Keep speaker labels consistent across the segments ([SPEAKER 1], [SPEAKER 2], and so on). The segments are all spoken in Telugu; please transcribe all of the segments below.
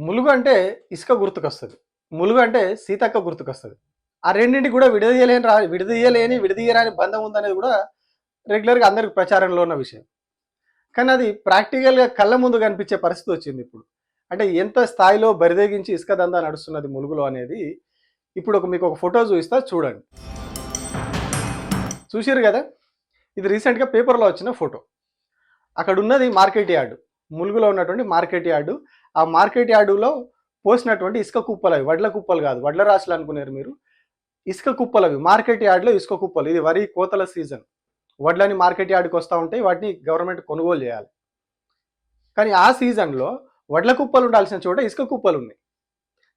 [SPEAKER 1] ములుగు అంటే ఇసుక గుర్తుకొస్తుంది. ములుగు అంటే సీతక్క గుర్తుకొస్తుంది. ఆ రెండింటి కూడా విడదీయలేని రా విడదీయలేని విడదీయరాని బంధం ఉందనేది కూడా రెగ్యులర్గా అందరికి ప్రచారంలో ఉన్న విషయం. కానీ అది ప్రాక్టికల్గా కళ్ళ ముందు కనిపించే పరిస్థితి వచ్చింది ఇప్పుడు. అంటే ఎంత స్థాయిలో బరిదేగించి ఇసుక దందా నడుస్తున్నది ములుగులో అనేది ఇప్పుడు ఒక మీకు ఒక ఫోటో చూపిస్తా చూడండి. చూసారు కదా? ఇది రీసెంట్గా పేపర్లో వచ్చిన ఫోటో. అక్కడ ఉన్నది మార్కెట్ యార్డు. ములుగులో ఉన్నటువంటి మార్కెట్ యార్డు. ఆ మార్కెట్ యార్డులో పోసినటువంటి ఇసుక కుప్పలు అవి వడ్ల కుప్పలు కాదు వడ్ల రాశులు అనుకున్నారు మీరు. ఇసుక కుప్పలు అవి మార్కెట్ యార్డ్లో ఇసుక కుప్పలు ఇది వరి కోతల సీజన్. వడ్లని మార్కెట్ యార్డ్కి వస్తూ ఉంటాయి వాటిని గవర్నమెంట్ కొనుగోలు చేయాలి. కానీ ఆ సీజన్లో వడ్ల కుప్పలు ఉండాల్సిన చోట ఇసుక కుప్పలు ఉన్నాయి.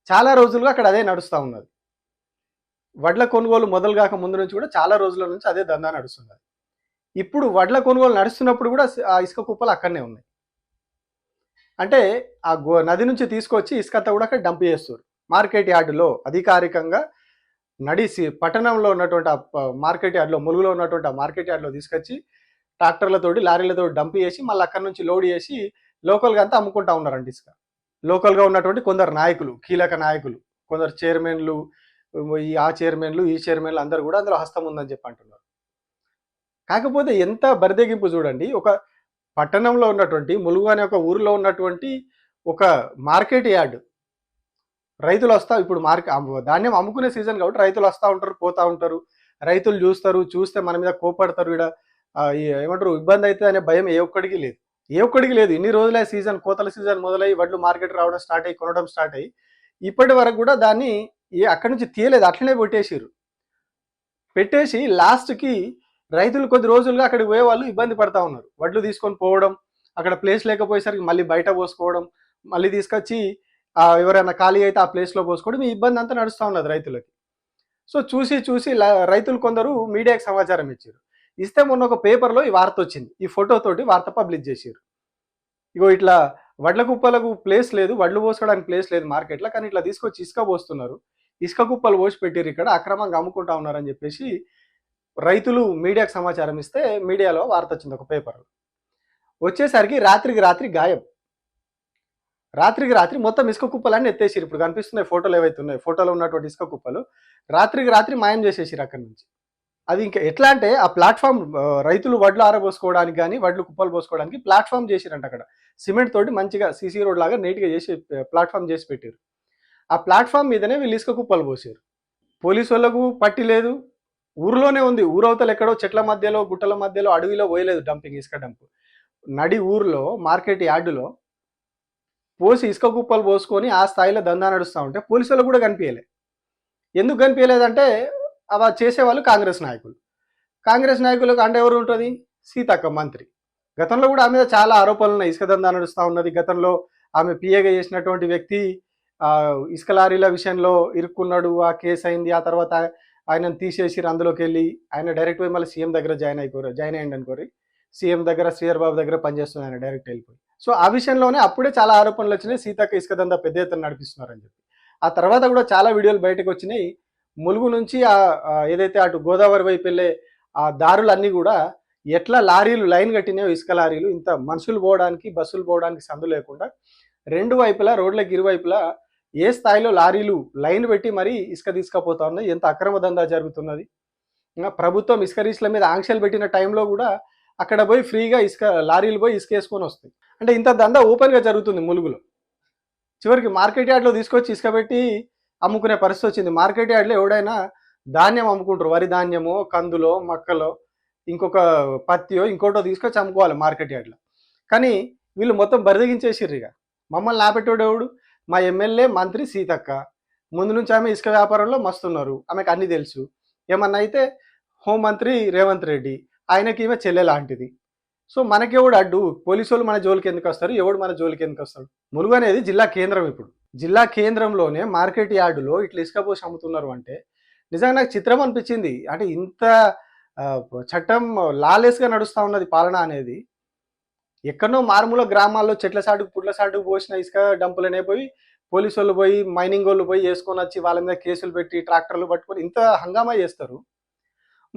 [SPEAKER 1] చాలా రోజులుగా అక్కడ అదే నడుస్తూ ఉన్నది. వడ్ల కొనుగోలు మొదలు కాక ముందు నుంచి కూడా చాలా రోజుల నుంచి అదే దందా నడుస్తున్నది. ఇప్పుడు వడ్ల కొనుగోలు నడుస్తున్నప్పుడు కూడా ఆ ఇసుక కుప్పలు అక్కడనే ఉన్నాయి. అంటే ఆ గో నది నుంచి తీసుకొచ్చి ఇసుకంతా కూడా అక్కడ డంప్ చేస్తారు. మార్కెట్ యార్డులో అధికారికంగా నడిసి పట్టణంలో ఉన్నటువంటి ఆ మార్కెట్ యార్డ్లో ములుగులో ఉన్నటువంటి ఆ మార్కెట్ యార్డ్లో తీసుకొచ్చి ట్రాక్టర్లతోటి లారీలతో డంప్ చేసి మళ్ళీ అక్కడ నుంచి లోడ్ చేసి లోకల్గా అంతా అమ్ముకుంటా ఉన్నారండి ఇసుక. లోకల్గా ఉన్నటువంటి కొందరు నాయకులు కీలక నాయకులు కొందరు చైర్మన్లు ఈ ఆ చైర్మన్లు ఈ చైర్మన్లు అందరు కూడా అందులో హస్తం ఉందని చెప్పి అంటున్నారు. కాకపోతే ఎంత బరిదెగింపు చూడండి ఒక పట్టణంలో ఉన్నటువంటి ములుగు అనే ఒక ఊరిలో ఉన్నటువంటి ఒక మార్కెట్ యార్డ్. రైతులు వస్తా ఇప్పుడు మార్కెట్ ధాన్యం అమ్ముకునే సీజన్ కాబట్టి రైతులు వస్తూ ఉంటారు పోతూ ఉంటారు. రైతులు చూస్తారు చూస్తే మన మీద కోపడతారు ఇక్కడ ఏమంటారు ఇబ్బంది అవుతుంది అనే భయం ఏ ఒక్కడికి లేదు. ఏ ఒక్కడికి లేదు. ఇన్ని రోజులే సీజన్ కోతల సీజన్ మొదలై వడ్లు మార్కెట్ రావడం స్టార్ట్ అయ్యి కొనడం స్టార్ట్ అయ్యి ఇప్పటి వరకు కూడా దాన్ని ఏ అక్కడి నుంచి తీయలేదు అట్లనే పెట్టేసిర్రు పెట్టేసి లాస్ట్కి రైతులు కొద్ది రోజులుగా అక్కడికి పోయే వాళ్ళు ఇబ్బంది పడతా ఉన్నారు. వడ్లు తీసుకొని పోవడం అక్కడ ప్లేస్ లేకపోయేసరికి మళ్ళీ బయట పోసుకోవడం మళ్ళీ తీసుకొచ్చి ఎవరైనా ఖాళీ అయితే ఆ ప్లేస్లో పోసుకోవడం ఈ ఇబ్బంది అంతా నడుస్తూ ఉన్నది రైతులకి. సో చూసి చూసి రైతులు కొందరు మీడియాకి సమాచారం ఇచ్చారు. ఇస్తే మొన్న ఒక పేపర్లో ఈ వార్త వచ్చింది. ఈ ఫోటోతోటి వార్త పబ్లిష్ చేసారు ఇగో ఇట్లా వడ్ల కుప్పలకు ప్లేస్ లేదు వడ్లు పోసుకోవడానికి ప్లేస్ లేదు మార్కెట్లో కానీ ఇట్లా తీసుకొచ్చి ఇసుక పోస్తున్నారు. ఇసుక కుప్పలు పోసి పెట్టారు ఇక్కడ అక్రమంగా అమ్ముకుంటా ఉన్నారని చెప్పేసి రైతులు మీడియాకు సమాచారం ఇస్తే మీడియాలో వార్త వచ్చింది ఒక పేపర్ వచ్చేసరికి రాత్రికి రాత్రి గాయం. రాత్రికి రాత్రి మొత్తం ఇసుక కుప్పలన్నీ ఎత్తేసిరు ఇప్పుడు కనిపిస్తున్నాయి ఫోటోలు ఏవైతే ఉన్నాయి ఫోటోలో ఉన్నటువంటి ఇసుక కుప్పలు రాత్రికి రాత్రి మాయం చేసేసిరు అక్కడి నుంచి. అది ఇంకా ఎట్లా అంటే ఆ ప్లాట్ఫామ్ రైతులు వడ్లు ఆరబోసుకోవడానికి కానీ వడ్లు కుప్పలు పోసుకోవడానికి ప్లాట్ఫామ్ చేసిరంట అక్కడ. సిమెంట్ తోటి మంచిగా సీసీ రోడ్ లాగా నీట్గా చేసి ప్లాట్ఫామ్ చేసి పెట్టారు ఆ ప్లాట్ఫామ్ మీదనే వీళ్ళు ఇసుక కుప్పలు పోసారు పోలీసు వాళ్ళకు పట్టి లేదు. ఊరిలోనే ఉంది. ఊరవతలు ఎక్కడో చెట్ల మధ్యలో గుట్టల మధ్యలో అడవిలో పోయలేదు డంపింగ్ ఇసుక డంప్. నడి ఊర్లో మార్కెట్ యార్డులో పోసి ఇసుక కుప్పలు పోసుకొని ఆ స్థాయిలో దందా నడుస్తూ ఉంటే పోలీసు వాళ్ళు కూడా కనిపించలే ఎందుకు కనిపించలేదంటే అవి చేసేవాళ్ళు కాంగ్రెస్ నాయకులు. కాంగ్రెస్ నాయకులకు అండ ఎవరు ఉంటుంది? సీతక్క మంత్రి. గతంలో కూడా ఆమె మీద చాలా ఆరోపణలు ఉన్నాయి. ఇసుక దందా నడుస్తూ ఉన్నది. గతంలో ఆమె పిఏగా చేసినటువంటి వ్యక్తి ఆ, ఇసుక లారీల విషయంలో ఇరుక్కున్నాడు. ఆ కేసు అయింది. ఆ తర్వాత ఆయనను తీసేసి అందులోకి వెళ్ళి ఆయన డైరెక్ట్ పోయి మళ్ళీ సీఎం దగ్గర జాయిన్ అయిపోరు జాయిన్ అయ్యండి అనుకోరి సీఎం దగ్గర శ్రీహర్ బాబు దగ్గర పనిచేస్తుంది ఆయన డైరెక్ట్ వెళ్ళిపోయి. సో ఆ విషయంలోనే అప్పుడే చాలా ఆరోపణలు వచ్చినాయి. సీతక్క ఇసుక దందా పెద్ద ఎత్తున నడిపిస్తున్నారని చెప్పి. ఆ తర్వాత కూడా చాలా వీడియోలు బయటకు వచ్చినాయి. ములుగు నుంచి ఆ ఏదైతే అటు గోదావరి వైపు వెళ్ళే ఆ దారులన్నీ కూడా ఎట్లా లారీలు లైన్ కట్టినాయో ఇసుక లారీలు ఇంత మనుషులు పోవడానికి బస్సులు పోవడానికి సందు లేకుండా రెండు వైపులా రోడ్లకు ఇరువైపులా ఏ స్థాయిలో లారీలు లైన్ పెట్టి మరీ ఇసుక తీసుకపోతా ఉన్నాయి? ఎంత అక్రమ దందా జరుగుతున్నది? ప్రభుత్వం ఇసుక రీచ్ల మీద ఆంక్షలు పెట్టిన టైంలో కూడా అక్కడ పోయి ఫ్రీగా ఇసుక లారీలు పోయి ఇసుక వేసుకొని వస్తాయి. అంటే ఇంత దందా ఓపెన్గా జరుగుతుంది ములుగులో. చివరికి మార్కెట్ యార్డ్లో తీసుకొచ్చి ఇసుక పెట్టి అమ్ముకునే పరిస్థితి వచ్చింది. మార్కెట్ యార్డ్లో ఎవడైనా ధాన్యం అమ్ముకుంటారు. వరి ధాన్యమో కందులో మక్కలో ఇంకొక పత్తియో ఇంకోటో తీసుకొచ్చి అమ్ముకోవాలి మార్కెట్ యార్డ్లో. కానీ వీళ్ళు మొత్తం బరిదగించేసిర్రు ఇక. మమ్మల్ని లాపెట్టోడు ఎవడు? మా ఎమ్మెల్యే మంత్రి సీతక్క. ముందు నుంచి ఆమె ఇసుక వ్యాపారంలో మస్తున్నారు. ఆమెకు అన్ని తెలుసు. ఏమన్నా అయితే హోంమంత్రి రేవంత్ రెడ్డి ఆయనకి ఈమె చెల్లె లాంటిది. సో మనకెవడు అడ్డు? పోలీసు వాళ్ళు మన జోలికి ఎందుకు వస్తారు? ఎవడు మన జోలికి ఎందుకు వస్తాడు? ములుగు అనేది జిల్లా కేంద్రం ఇప్పుడు. జిల్లా కేంద్రంలోనే మార్కెట్ యార్డులో ఇట్లా ఇసుక పోసి అమ్ముతున్నారు అంటే నిజంగా నాకు చిత్రం అనిపించింది. అంటే ఇంత చట్టం లాలెస్గా నడుస్తూ ఉన్నది పాలన అనేది ఎక్కడో మారుమూల గ్రామాల్లో చెట్ల సాటుకు పుట్ల సాటుకు పోసిన ఇసుక డంపులనే పోయి పోలీసు వాళ్ళు పోయి మైనింగ్ వాళ్ళు పోయి వేసుకొని వచ్చి వాళ్ళ మీద కేసులు పెట్టి ట్రాక్టర్లు పట్టుకొని ఇంత హంగామా చేస్తారు.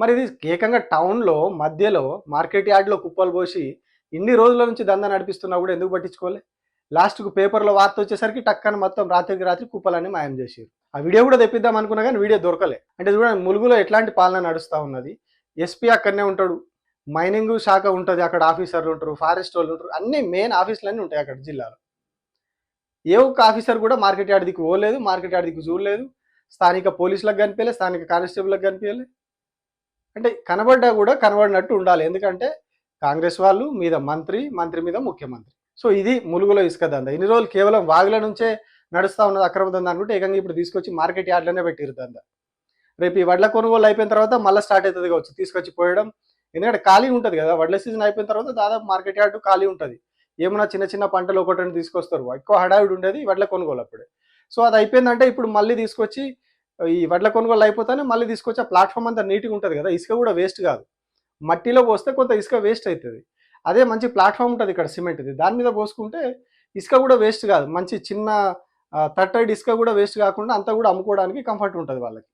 [SPEAKER 1] మరి ఇది ఏకంగా టౌన్లో మధ్యలో మార్కెట్ యార్డ్లో కుప్పలు పోసి ఇన్ని రోజుల నుంచి దందా నడిపిస్తున్నా కూడా ఎందుకు పట్టించుకోలే? లాస్ట్కు పేపర్లో వార్త వచ్చేసరికి టక్కన మొత్తం రాత్రికి రాత్రి కుప్పలన్నీ మాయం చేసారు ఆ వీడియో కూడా తెప్పిద్దాం అనుకున్నా కానీ వీడియో దొరకలే. అంటే చూడండి ములుగులో ఎట్లాంటి పాలన నడుస్తూ ఉన్నది? ఎస్పీ అక్కడనే ఉంటాడు. మైనింగ్ శాఖ ఉంటుంది అక్కడ ఆఫీసర్లు ఉంటారు ఫారెస్ట్ వాళ్ళు ఉంటారు అన్ని మెయిన్ ఆఫీసులన్నీ ఉంటాయి అక్కడ జిల్లాలో. ఏ ఒక్క ఆఫీసర్ కూడా మార్కెట్ యార్డ్ దిక్కు పోలేదు మార్కెట్ యార్డ్ దిక్కు చూడలేదు స్థానిక పోలీసులకు కనిపించలేదు స్థానిక కానిస్టేబుల్కి కనిపించలే అంటే కనబడ్డా కూడా కనబడినట్టు ఉండాలి ఎందుకంటే కాంగ్రెస్ వాళ్ళు మీద మంత్రి మంత్రి మీద ముఖ్యమంత్రి. సో ఇది ములుగులో ఇసుక దంద. ఇన్ని రోజులు కేవలం వాగుల నుంచే నడుస్తూ ఉన్నది అక్రమ దంద అనుకుంటే ఏకంగా ఇప్పుడు తీసుకొచ్చి మార్కెట్ యార్డ్లోనే పెట్టిరు దంద. రేపు ఈ వడ్ల కొనుగోలు అయిపోయిన తర్వాత మళ్ళీ స్టార్ట్ అవుతుంది కావచ్చు తీసుకొచ్చి పోయడం ఎందుకంటే ఖాళీ ఉంటుంది కదా వడ్ల సీజన్ అయిపోయిన తర్వాత దాదాపు మార్కెట్ యార్డు ఖాళీ ఉంటుంది. ఏమైనా చిన్న చిన్న పంటలు ఒకటి రెండు తీసుకొస్తారు ఎక్కువ హడావిడి ఉండేది వడ్ల కొనుగోలు అప్పుడే. సో అది అయిపోయిందంటే ఇప్పుడు మళ్ళీ తీసుకొచ్చి ఈ వడ్ల కొనుగోలు అయిపోతానే మళ్ళీ తీసుకొచ్చి ఆ ప్లాట్ఫామ్ అంతా నీట్గా ఉంటుంది కదా ఇసుక కూడా వేస్ట్ కాదు. మట్టిలో పోస్తే కొంత ఇసుక వేస్ట్ అవుతుంది అదే మంచి ప్లాట్ఫామ్ ఉంటుంది ఇక్కడ సిమెంట్ ఇది దాని మీద పోసుకుంటే ఇసుక కూడా వేస్ట్ కాదు. మంచి చిన్న థర్టైడ్ ఇసుక కూడా వేస్ట్ కాకుండా అంతా కూడా అమ్ముకోవడానికి కంఫర్ట్ ఉంటుంది వాళ్ళకి.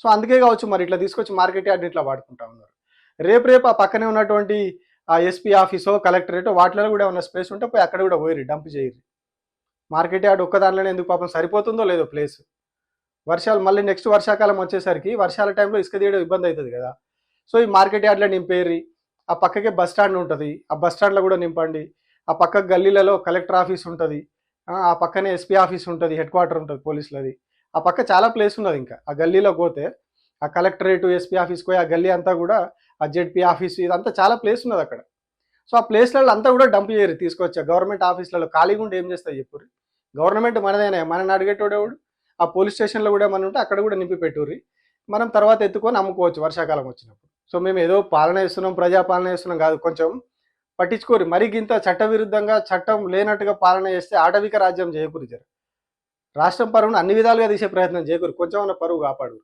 [SPEAKER 1] సో అందుకే కావచ్చు మరి ఇట్లా తీసుకొచ్చి మార్కెట్ యార్డ్ ఇట్లా వాడుకుంటా ఉన్నారు. రేపు రేపు ఆ పక్కనే ఉన్నటువంటి ఆ ఎస్పీ ఆఫీసో కలెక్టరేటో వాటిలో కూడా ఏమైనా స్పేస్ ఉంటే పోయి అక్కడ కూడా పోయి డంప్ చేయరు మార్కెట్ యార్డ్ ఒక్క దానిలోనే ఎందుకు పాపం సరిపోతుందో లేదో ప్లేస్ వర్షాలు మళ్ళీ నెక్స్ట్ వర్షాకాలం వచ్చేసరికి వర్షాల టైంలో ఇసుక తీయడం ఇబ్బంది అవుతుంది కదా. సో ఈ మార్కెట్ యార్డ్లో నింపేరి ఆ పక్కకే బస్ స్టాండ్ ఉంటుంది. ఆ బస్ స్టాండ్లో కూడా నింపండి. ఆ పక్క గల్లీలలో కలెక్టర్ ఆఫీస్ ఉంటుంది. ఆ పక్కనే ఎస్పీ ఆఫీస్ ఉంటుంది హెడ్ క్వార్టర్ ఉంటుంది పోలీసులది. ఆ పక్క చాలా ప్లేస్ ఉన్నది ఇంకా. ఆ గల్లీలో పోతే ఆ కలెక్టరేట్ ఎస్పీ ఆఫీస్కి పోయి ఆ గల్లీ అంతా కూడా ఆ జెడ్పీ ఆఫీస్ ఇదంతా చాలా ప్లేస్ ఉన్నది అక్కడ. సో ఆ ప్లేస్లలో అంతా కూడా డంప్ చేయరు తీసుకొచ్చా గవర్నమెంట్ ఆఫీసులలో ఖాళీగా ఉండి ఏం చేస్తాయి చెప్పుర్రి? గవర్నమెంట్ మనదేనే మనని అడిగేటోడేవాడు ఆ పోలీస్ స్టేషన్లో కూడా మన ఉంటే అక్కడ కూడా నింపి పెట్టుర్రి. మనం తర్వాత ఎత్తుకొని అమ్ముకోవచ్చు వర్షాకాలం వచ్చినప్పుడు. సో మేము ఏదో పాలన ఇస్తున్నాం ప్రజాపాలన ఇస్తున్నాం కాదు కొంచెం పట్టించుకోరు. మరి గింత చట్టవిరుద్ధంగా చట్టం లేనట్టుగా పాలన చేస్తే ఆటవిక రాజ్యం చేయకూరు జర. రాష్ట్రం పరువును అన్ని విధాలుగా తీసే ప్రయత్నం చేయకూరు కొంచెం పరువు కాపాడు